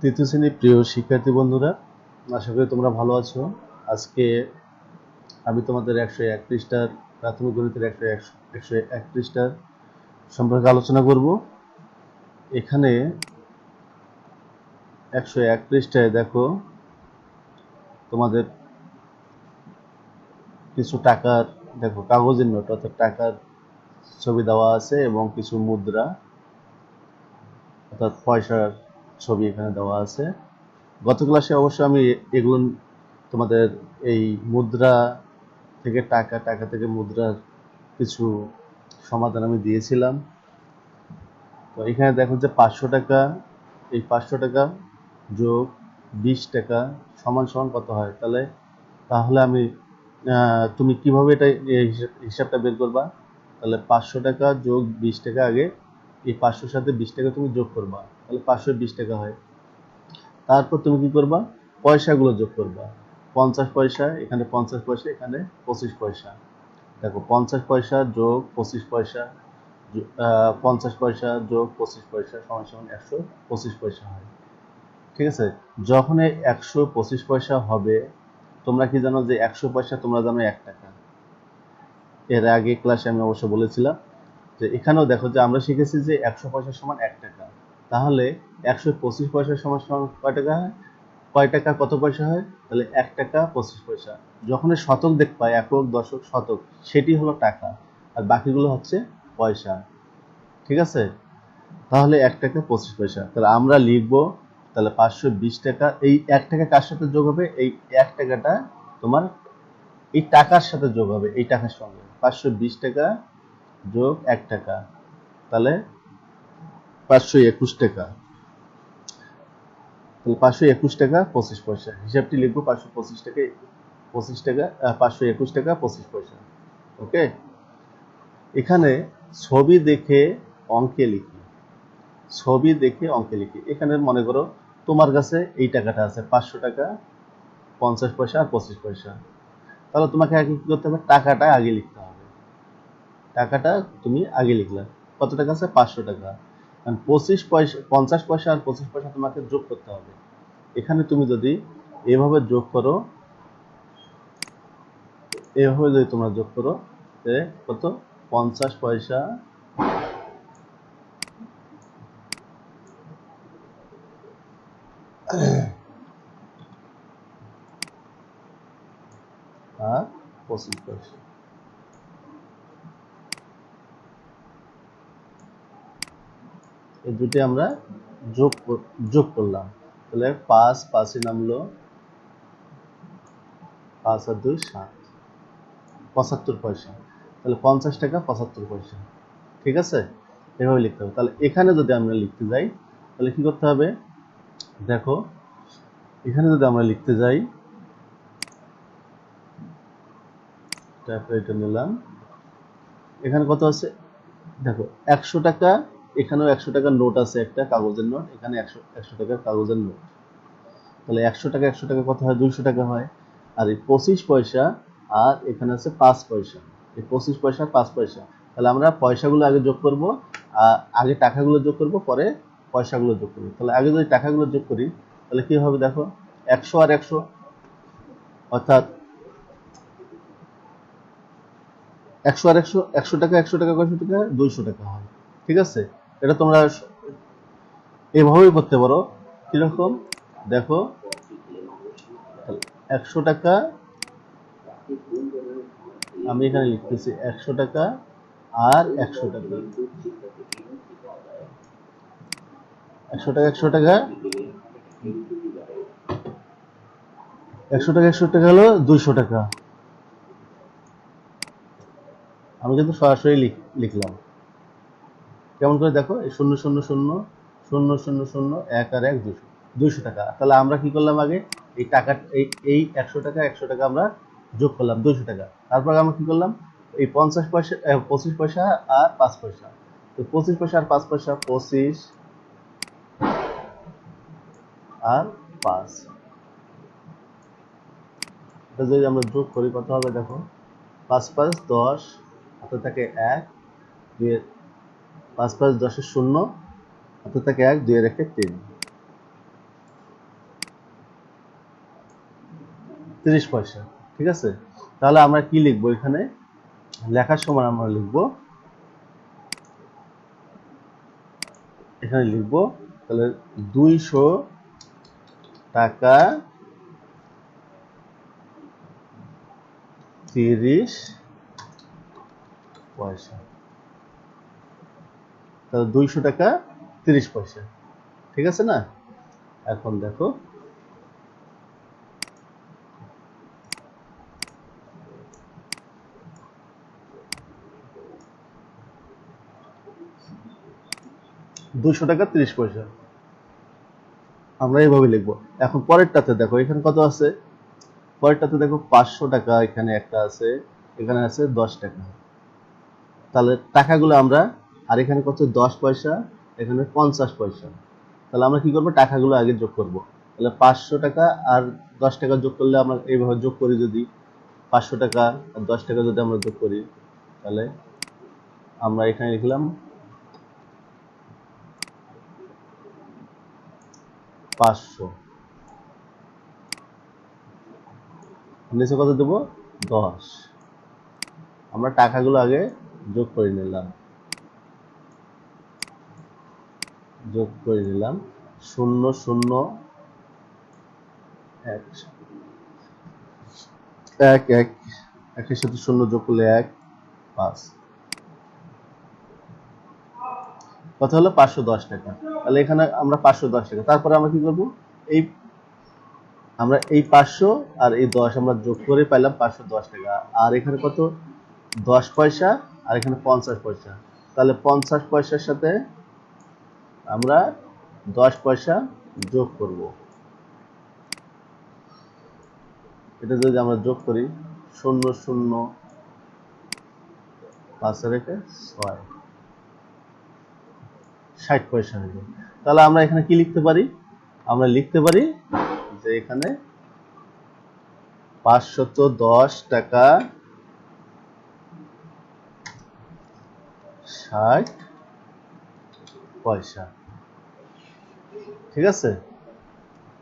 তৃতীয় শ্রেণির প্রিয় শিক্ষার্থী বন্ধুরা, আশা করি তোমরা ভালো আছো। আজকে আমি তোমাদের একশো এক পৃষ্ঠার প্রাথমিক গণিতের একশো একশো এক পৃষ্ঠার সম্পর্কে আলোচনা করব। এখানে একশো এক পৃষ্ঠায় দেখো, তোমাদের কিছু টাকার, দেখো, কাগজের নোট, অর্থাৎ টাকার ছবি দেওয়া আছে এবং কিছু মুদ্রা, অর্থাৎ পয়সার ছবি এখানে দেওয়া আছে। গত ক্লাসে অবশ্য আমি এগুলো তোমাদের এই মুদ্রা থেকে টাকা টাকা থেকে মুদ্রার কিছু সমাধান আমি দিয়েছিলাম। তো এখানে দেখো যে পাঁচশো টাকা, এই পাঁচশো টাকা যোগ বিশ টাকা সমান সমান কত হয়? তাহলে তাহলে আমি তুমি কীভাবে এটা হিসাব- হিসাবটা বের করবা? তাহলে পাঁচশো টাকা যোগ বিশ টাকা আগে, এই পাঁচশোর সাথে বিশ টাকা তুমি যোগ করবা। তাহলে পাঁচশো বিশ টাকা হয়। তারপর তুমি কি করবা? পয়সাগুলো যোগ করবা। পঞ্চাশ পয়সা, এখানে পঞ্চাশ পয়সা, এখানে পঁচিশ পয়সা। দেখো, পঞ্চাশ পয়সা যোগ পঁচিশ পয়সা পঞ্চাশ পয়সা যোগ পঁচিশ পয়সা সমান সমান একশো পঁচিশ পয়সা হয়। ঠিক আছে? যখন একশো পঁচিশ পয়সা হবে, তোমরা কি জানো যে একশো পয়সা তোমরা জানো এক টাকা? এর আগে ক্লাসে আমি অবশ্য বলেছিলাম যে এখানেও দেখো যে আমরা শিখেছি যে একশো পয়সা সমান এক টাকা। তাহলে একশো পঁচিশ পয়সা সমান সমান কয় টাকা হয়? কয় টাকা কত পয়সা হয়? তাহলে এক টাকা পঁচিশ পয়সা। যখন শতক শতক পাই একক দশক শতক, সেটি হলো টাকা। আর বাকিগুলো হচ্ছে পয়সা। ঠিক আছে? তাহলে এক টাকা পঁচিশ পয়সা। তাহলে আমরা লিখব, তাহলে পাঁচশো বিশ টাকা, এই এক টাকা কার সাথে যোগ হবে? এই এক টাকাটা তোমার এই টাকার সাথে যোগ হবে, এই টাকার সঙ্গে। পাঁচশো বিশ টাকা যোগ এক টাকা। তাহলে পাঁচশো একুশ টাকা। তাহলে পাঁচশো একুশ টাকা, পঁচিশ পয়সা। হিসাবটি লিখব, পাঁচশো পঁচিশ টাকা পঁচিশ টাকা পাঁচশো একুশ টাকা, পঁচিশ পয়সা। ওকে? এখানে ছবি দেখে অঙ্কে লিখি। ছবি দেখে অঙ্কে লিখি। এখানে মনে করো তোমার কাছে এই টাকাটা আছে, পাঁচশো টাকা, পঞ্চাশ পয়সা আর পঁচিশ পয়সা। তাহলে তোমাকে আগে কি করতে হবে? টাকাটা আগে লিখতে হবে। টাকাটা তুমি আগে লিখলে। কত টাকা আছে? পাঁচশো টাকা। পঁচিশ পয়সা, পঞ্চাশ পয়সা আর পঁচিশ পয়সা তোমাকে যোগ করতে হবে। এখানে তুমি যদি এভাবে যোগ করো, এভাবে যদি তোমরা যোগ করো কত? পঞ্চাশ পয়সা আর পঁচিশ পয়সা। এই দুটি আমরা যোগ যোগ করলাম। তাহলে পাঁচ, পাঁচে নামলো পাঁচ আর দুই, সাত। পঁচাত্তর পয়সা। তাহলে পঞ্চাশ টাকা, পঁচাত্তর পয়সা। ঠিক আছে? এভাবে লিখতে হবে। তাহলে এখানে যদি আমরা লিখতে যাই, তাহলে কি করতে হবে? দেখো, এখানে যদি আমরা লিখতে যাই এটা নিলাম। এখানে কত আছে? দেখো, একশো টাকা এখানেও একশো টাকার নোট আছে একটা, কাগজের নোট এখানে একশো একশো টাকার কাগজের নোট তাহলে একশো টাকা একশো টাকা কত হয়, দুইশো টাকা হয়। আর এই পঁচিশ পয়সা, আর এখানে আছে পাঁচ পয়সা। এই পঁচিশ পয়সা, পাঁচ পয়সা। তাহলে আমরা পয়সাগুলো আগে যোগ করব, আর আগে টাকাগুলো যোগ করব, পরে পয়সাগুলো যোগ করব। তাহলে আগে যদি টাকাগুলো যোগ করি, তাহলে কি হবে দেখো? একশো আর একশো, অর্থাৎ একশো আর একশো একশো টাকা একশো টাকা, কয়শো টাকা, দুইশো টাকা হয়। ঠিক আছে? এটা তোমরা এভাবেই করতে পারো। কীরকম? দেখো। একশো টাকা। আমি এখানে লিখতেছি একশো টাকা আর একশো টাকা। একশো টাকা একশো টাকা। একশো টাকা একশো টাকা হলো দুইশো টাকা। আমি কিন্তু সরাসরি লিখলাম। কেমন করে দেখো? এই শূন্য শূন্য শূন্য শূন্য শূন্য শূন্য, এক আর এক দুশো। দুইশো টাকা। তাহলে আমরা কি করলাম আগে? এই টাকা, এই এই একশো টাকা একশো টাকা আমরা যোগ করলাম, দুইশো টাকা। তারপর আমরা কি করলাম? এই পঞ্চাশ পয়সা পঁচিশ পয়সা আর পাঁচ পয়সা। তো পঁচিশ পয়সা আর পাঁচ পয়সা, পঁচিশ আর পাঁচ। এটা যদি আমরা যোগ করি, কত হবে দেখো? পাঁচ পাঁচ দশ হাতে থাকে এক, দুই পাঁচ পাঁচ দশে শূন্য, অর্থাৎ তাকে এক দুই রেখে তিন। তিরিশ পয়সা, ঠিক আছে? তাহলে আমরা কি লিখব এখানে? লেখার সময় আমরা লিখব। এখানে লিখব, তাহলে দুইশো টাকা তিরিশ পয়সা। তাহলে দুইশো টাকা তিরিশ পয়সা। ঠিক আছে না? এখন দেখো। দুশো টাকা তিরিশ পয়সা। আমরা এইভাবে লিখব। এখন পরেরটাতে দেখো, এখানে কত আছে? পরেরটাতে দেখো পাঁচশো টাকা এখানে একটা আছে, এখানে আছে দশ টাকা। তাহলে টাকাগুলো আমরা আর এখানে কত? দশ পয়সা, এখানে পঞ্চাশ পয়সা। তাহলে আমরা কি করব? টাকাগুলো আগে যোগ করব। তাহলে পাঁচশো টাকা আর দশ টাকা যোগ করলে আমরা এইভাবে যোগ করি যদি। পাঁচশো টাকা আর দশ টাকা যদি আমরা যোগ করি, তাহলে আমরা এখানে লিখলাম পাঁচশো। নিচে কত দেবো? দশ। আমরা টাকাগুলো আগে যোগ করে নিলাম। যোগ করে নিলাম শূন্য শূন্য, এক। এক এক। একের সাথে শূন্য যোগ করলে এক, পাঁচ। কত হলো পাঁচশো দশ টাকা। তাহলে এখানে আমরা পাঁচশো দশ টাকা। তারপরে আমরা কি করব? এই আমরা এই পাঁচশো আর এই দশ আমরা যোগ করে পাইলাম পাঁচশো দশ টাকা। আর এখানে কত? দশ পয়সা আর এখানে পঞ্চাশ পয়সা। তাহলে পঞ্চাশ পয়সার সাথে আমরা দশ পয়সা যোগ করব। এটা যদি আমরা যোগ করি, শূন্য শূন্য পাঁচ রেখে ছয়। ষাট পয়সা হবে তাহলে আমরা এখানে কি লিখতে পারি? আমরা লিখতে পারি যে এখানে পাঁচশত দশ টাকা ষাট পয়সা। ঠিক আছে?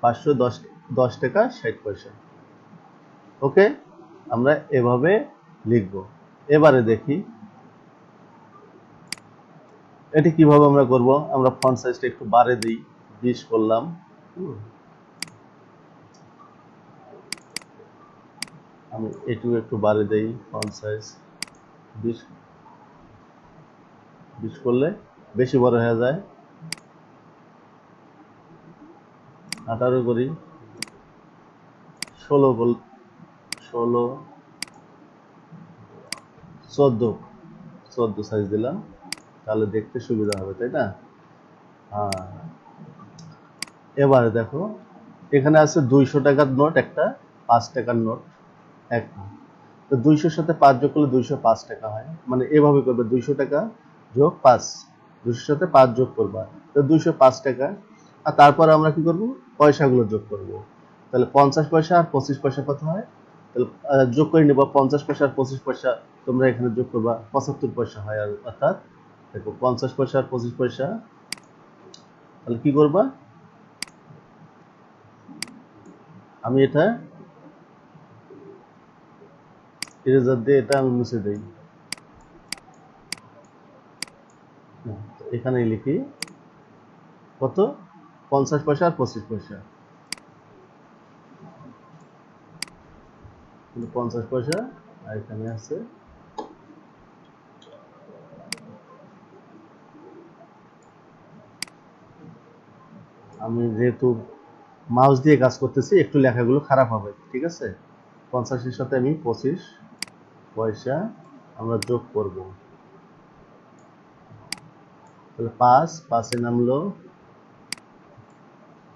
পাঁচশো দশ দশ টাকা ষাট পয়সা। ওকে? আমরা এভাবে লিখব। এবারে দেখি। এটি কীভাবে আমরা করব? আমরা ফন্ট সাইজটা একটু বাড়ে দিই। বিশ করলাম। আমি এটু একটু বাড়ে দেই ফন্ট সাইজ বিশ বিশ করলে বেশি বড় হয়ে যায়। আঠারো করি। ষোলো বল, ষোলো, চোদ্দ চোদ্দ সাইজ দিলাম। তাহলে দেখতে সুবিধা হবে, তাই না? হ্যাঁ এবারে দেখো, এখানে আছে দুইশো টাকার নোট, একটা পাঁচ টাকার নোট একটা তো দুইশোর সাথে পাঁচ যোগ করলে দুইশো পাঁচ টাকা হয়। মানে এভাবে করবে, দুইশো টাকা যোগ পাঁচ। দুইশোর সাথে পাঁচ যোগ করবা। তো দুইশো পাঁচ টাকা আর তারপর আমরা কি করব? পয়সাগুলো যোগ করব। তাহলে পঞ্চাশ পয়সা আর পঁচিশ পয়সা কত হয়? তাহলে যোগ করে নিবা, পঞ্চাশ পয়সা আর পঁচিশ পয়সা তোমরা এখানে যোগ করবা, পঁচাত্তর পয়সা হয় আর, অর্থাৎ, দেখো, পঞ্চাশ পয়সা আর পঁচিশ পয়সা, তাহলে কি করবা? আমি এটা ইরেজার দিয়ে এটা আমি মুছে দিই। এখানে লিখি, কত? পঞ্চাশ পয়সা আর পঁচিশ পয়সা। পঞ্চাশ পয়সা, আর এখানে আছে। আমি যেহেতু মাউস দিয়ে কাজ করতেছি, একটু লেখাগুলো খারাপ হবে, ঠিক আছে? পঞ্চাশের সাথে আমি পঁচিশ পয়সা আমরা যোগ করব। তাহলে পাঁচ, পাঁচে নামলো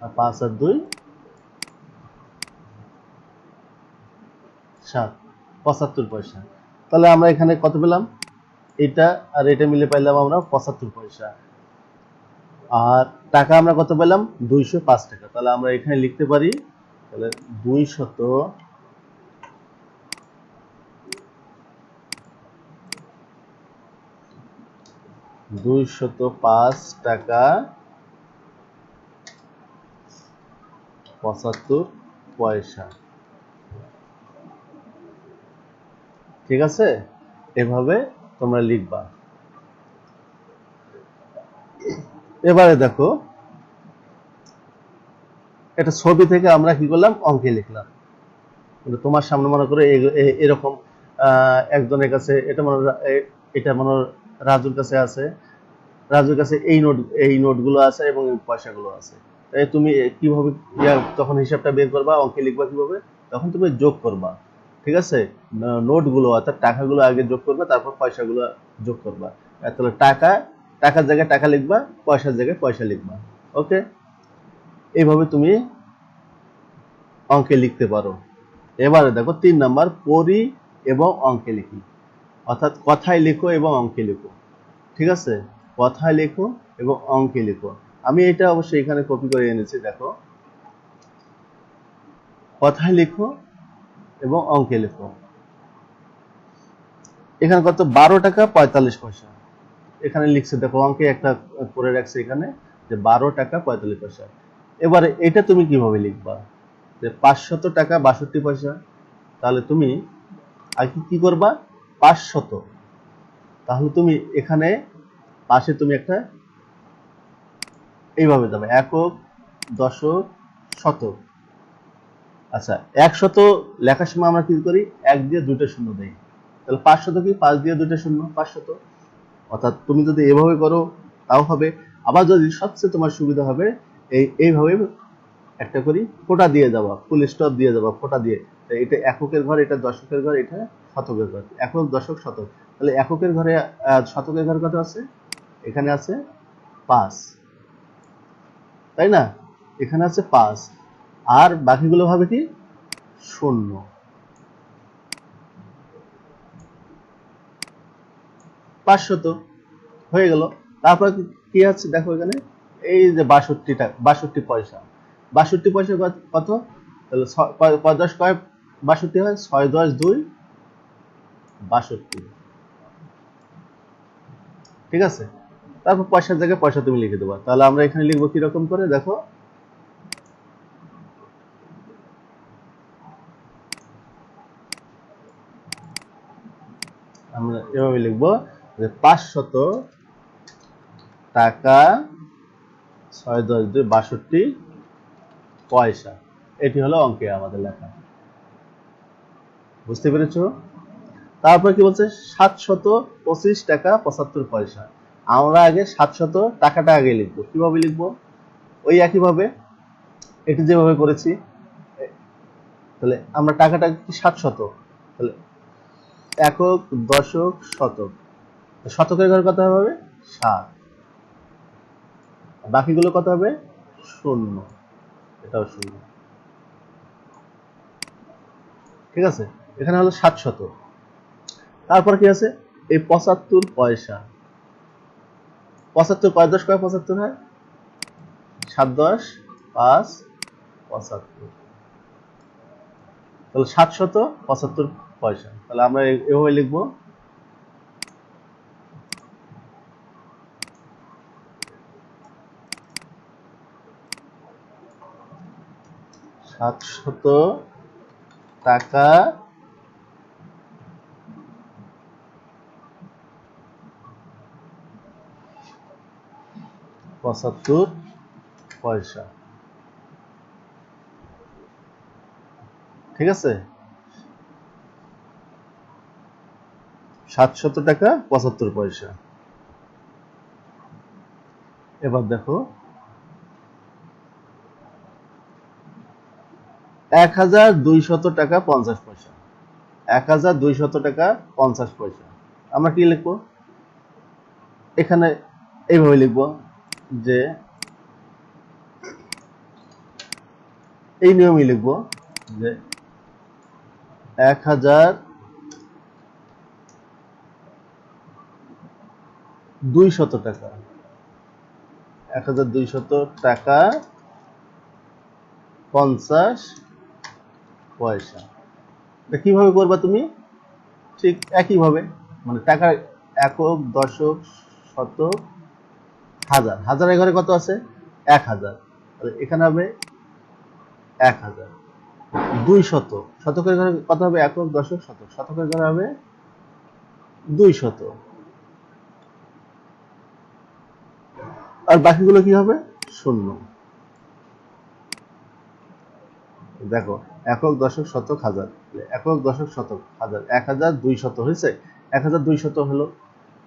পাঁচ আর দুই? সাত। পঁচাত্তর পয়সা। তাহলে আমরা এখানে কত পেলাম? এটা আর এটা মিলে পাইলাম আমরা পঁচাত্তর পয়সা। আর টাকা আমরা কত পেলাম? দুইশো পাঁচ টাকা। তাহলে আমরা এখানে লিখতে পারি, তাহলে দুইশত দুইশত পাঁচ টাকা পঁচাত্তর পয়সা। ঠিক আছে? এভাবে তোমরা লিখবা। এবারে দেখো, এটা ছবি থেকে আমরা কি করলাম? অঙ্কে লিখলাম। তোমার সামনে মনে করে এরকম একজনের কাছে, এটা মনে এটা মনে রাজুর কাছে আছে। রাজুর কাছে এই নোট এই নোটগুলো আছে এবং এই পয়সাগুলো আছে। তুমি কীভাবে তখন হিসাবটা বের করবা, অঙ্কে লিখবা কীভাবে? তখন তুমি যোগ করবা, ঠিক আছে? নোটগুলো অর্থাৎ টাকাগুলো আগে যোগ করবা, তারপর পয়সাগুলো যোগ করবা। তাহলে টাকা, টাকার জায়গায় টাকা লিখবা, পয়সার জায়গায় পয়সা লিখবা ওকে এইভাবে তুমি অঙ্কে লিখতে পারো। এবারে দেখো, তিন নাম্বার, পড়ি এবং অঙ্কে লিখি। অর্থাৎ কথায় লেখো এবং অঙ্কে লেখো, ঠিক আছে? কথায় লেখো এবং অঙ্কে লেখো। আমি এটা অবশ্যই এখানে কপি করে এনেছি, দেখো। কথায় লেখো এবং অঙ্কে লেখো। এখানে কত? বারো টাকা পঁয়তাল্লিশ পয়সা। এখানে লিখছে, দেখো, অঙ্কে একটা করে রাখছে এখানে যে বারো টাকা পঁয়তাল্লিশ পয়সা। এবারে এটা তুমি কীভাবে লিখবা? যে পাঁচশত টাকা বাষট্টি পয়সা। তাহলে তুমি আগে কি করবা? পাঁচশত। তাহলে তুমি এখানে পাশে তুমি একটা এইভাবে যাবে, একক, দশক, শতক। আচ্ছা একশত লেখার সময় আমরা কি করি? এক দিয়ে দুটো শূন্য দেই। তাহলে পাঁচশত কি? পাঁচ দিয়ে দুটো শূন্য পাঁচশত অর্থাৎ তুমি যদি এভাবে করো, তাও হবে। আবার যদি সবচেয়ে তোমার সুবিধা হবে, এই, এইভাবে একটা করি, ফোঁটা দিয়ে যাওয়া ফুল স্টপ দিয়ে যাওয়া, ফোঁটা দিয়ে। এটা এককের ঘর, এটা দশকের ঘর, এটা শতকের ঘর। একক, দশক, শতক। তাহলে এককের ঘরে শতকের ঘর কত আছে? এখানে আছে পাঁচ। তাই না? এখানে আছে পাঁচ। আর বাকিগুলো হবে কি? শূন্য। পাঁচশত। হয়ে গেল। তারপর কি- আছে? দেখো এখানে। এই যে বাষট্টি টাকা বাষট্টি পয়সা। বাষট্টি পয়সা কত- তাহলে ছয়- প- প- দশ কয়? বাষট্টি হয়? ছয় দশ দুই, বাষট্টি। ঠিক আছে? তারপর পয়সার জায়গায় পয়সা তুমি লিখে দেবা। তাহলে আমরা এখানে লিখব কীরকম করে? দেখো। আমরা এভাবে লিখব যে পাঁচশত টাকা ছয় দশ দুই বাষট্টি পয়সা। এটি হলো অঙ্কে আমাদের লেখা। বুঝতে পেরেছ? তারপর কি বলছে? সাতশত পঁচিশ টাকা পঁচাত্তর পয়সা। আমরা আগে সাতশত টাকাটা আগে লিখব। কীভাবে লিখব? ওই একইভাবে, এটি যেভাবে করেছি তাহলে আমরা টাকাটা সাতশত? তাহলে একক দশক শতক। শতকের ঘর কত হবে? সাত। বাকিগুলো কত হবে? শূন্য। এটাও শূন্য। ঠিক আছে? এখানে হলো সাতশত। তারপর কি আছে? এই পঁচাত্তর পয়সা। পঁচাত্তর, কয় দশ, কয় পঁচাত্তর হয়? সাত দশ, পাঁচ, পঁচাত্তর। তাহলে সাতশত পঁচাত্তর পয়সা। তাহলে আমরা এভাবে লিখব। সাতশত টাকা পঁচাত্তর পয়সা। ঠিক আছে? সাতশত টাকা, পঁচাত্তর পয়সা। এবার দেখো। এক হাজার দুইশত টাকা, পঞ্চাশ পয়সা। এক হাজার দুইশত টাকা, পঞ্চাশ পয়সা। আমরা কি লিখব? এখানে এইভাবে লিখব। যে এই নিয়মই লিখব যে এক হাজার দুই শত টাকা। এক হাজার দুই শত টাকা পঞ্চাশ পয়সা। এটা কীভাবে করবা তুমি? ঠিক একইভাবে মানে টাকা একক, দশক, শতক হাজার। হাজারের ঘরে কত আছে? এক হাজার। এখানে হবে এক হাজার। দুই শত শতকের ঘরে কত হবে? একক দশক শতক। শতকের ঘরে হবে দুই শত আর বাকিগুলো কি হবে? শূন্য। দেখো একক দশক শতক, হাজার। একক দশক শতক, হাজার। এক হাজার, দুই শত হয়েছে? এক হাজার, দুই শত হলো।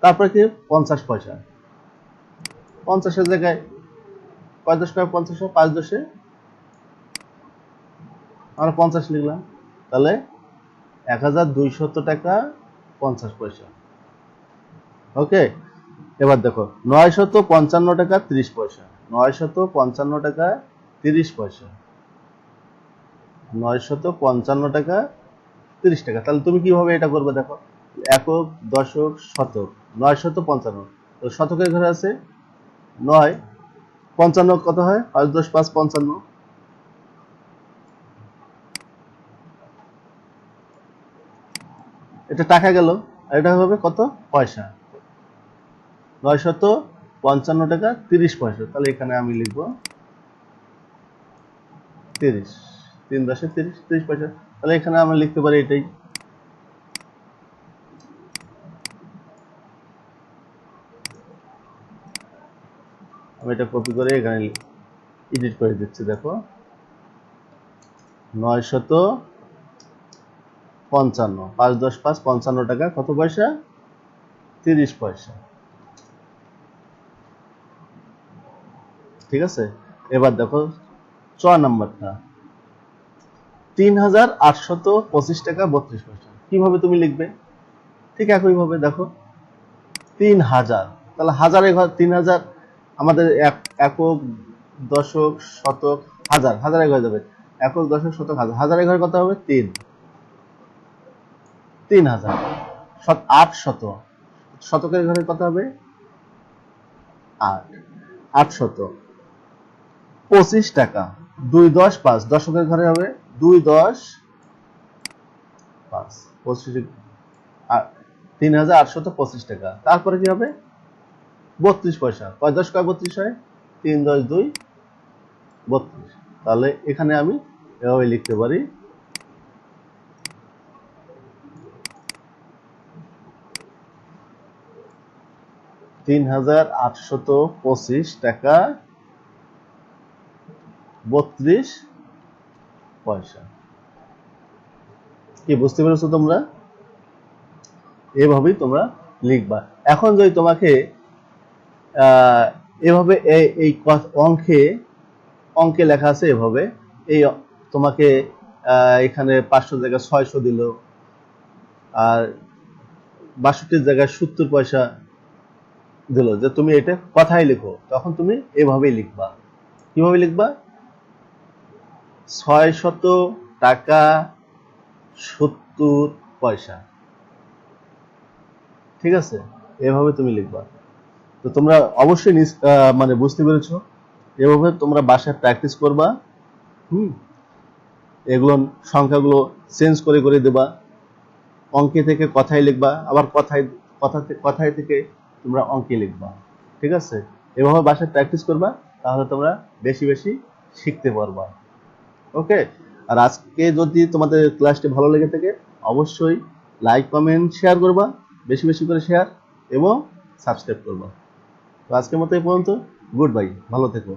তারপরে কি? পঞ্চাশ পয়সা। পঞ্চাশের জায়গায় কয় দশ টাকা পঞ্চাশ? পাঁচ দশে? আমরা পঞ্চাশ লিখলাম। তাহলে এক হাজার দুইশত টাকা পঞ্চাশ পয়সা। ওকে? এবার দেখো নয় শত পঞ্চান্ন টাকা তিরিশ পয়সা। নয় শত পঞ্চান্ন টাকা তিরিশ পয়সা। নয় শত পঞ্চান্ন টাকা তিরিশ টাকা। তাহলে তুমি কীভাবে এটা করবে দেখো? একক, দশক, শতক। নয় শত পঞ্চান্ন শতকের ঘরে আছে নয়। পঞ্চান্ন কত হয়? পাঁচ দশ পাঁচ পঞ্চান্ন। এটা টাকা গেল। আর এটা হবে কত? পয়সা। নয় শত পঞ্চান্ন টাকা, তিরিশ পয়সা। তাহলে এখানে আমি লিখব তিরিশ। তিন দশে তিরিশ তিরিশ পয়সা। তাহলে এখানে আমি লিখতে পারি এটাই। আমি এটা কপি করে এখানে এডিট করে দিচ্ছি, দেখো। নয় শত পঞ্চান্ন, পাঁচ দশ পাঁচ পঞ্চান্ন টাকা, কত পয়সা? তিরিশ পয়সা। ঠিক আছে? এবার দেখো, চ নাম্বারটা। তিন হাজার আটশত পঁচিশ টাকা, বত্রিশ পয়সা। কীভাবে তুমি লিখবে? ঠিক একইভাবে দেখো। তিন হাজার। তাহলে হাজারে ঘর তিন হাজার আমাদের এক- একক, দশক, শতক, হাজার, হাজারে ঘরে যাবে। একক, দশক, শতক, হাজার। হাজারে ঘরে কত হবে? তিন। তিন হাজার। আট শত। শতকের ঘরে কত হবে? আট। আট শত। পঁচিশ টাকা। দুই দশ পাঁচ। দশকের ঘরে হবে দুই দশ পাঁচ। পঁচিশ তিন হাজার আটশত পঁচিশ টাকা। তারপরে কি হবে? বত্রিশ পয়সা। কয় দশ কয় বত্রিশ হয়? তিন দশ দুই, বত্রিশ। তাহলে এখানে আমি এভাবে লিখতে পারি। তিন হাজার আটশত পঁচিশ টাকা বত্রিশ পয়সা। কি, বুঝতে পেরেছ তোমরা? এভাবেই তোমরা লিখবা। এখন যদি তোমাকে এভাবে এই- অঙ্কে অঙ্কে লেখা আছে এভাবে। এই তোমাকে এখানে পাঁচশো জায়গায় ছয়শো দিল। আর বাষট্টির জায়গায় সত্তর পয়সা দিল। যে তুমি এটা কথাই লিখো, তখন তুমি এভাবেই লিখবা। কীভাবে লিখবা? ছয় শত টাকা সত্তর পয়সা। ঠিক আছে? এভাবে তুমি লিখবা। তো তোমরা অবশ্যই মানে বুঝতে পেরেছ। এভাবে তোমরা বাসায় প্র্যাকটিস করবা, হুম? এগুলো সংখ্যাগুলো চেঞ্জ করে করে দেবা। অঙ্কে থেকে কথাই লিখবা, আবার কথায় কথা কথায় থেকে তোমরা অঙ্কে লিখবা, ঠিক আছে? এভাবে বাসায় প্র্যাকটিস করবা, তাহলে তোমরা বেশি বেশি শিখতে পারবা, ওকে? আর আজকে যদি তোমাদের ক্লাসটি ভালো লেগে থাকে, অবশ্যই লাইক কমেন্ট শেয়ার করবা, বেশি বেশি করে শেয়ার এবং সাবস্ক্রাইব করবা। তো আজকের মতো এই পর্যন্ত। গুড বাই ভালো থেকো।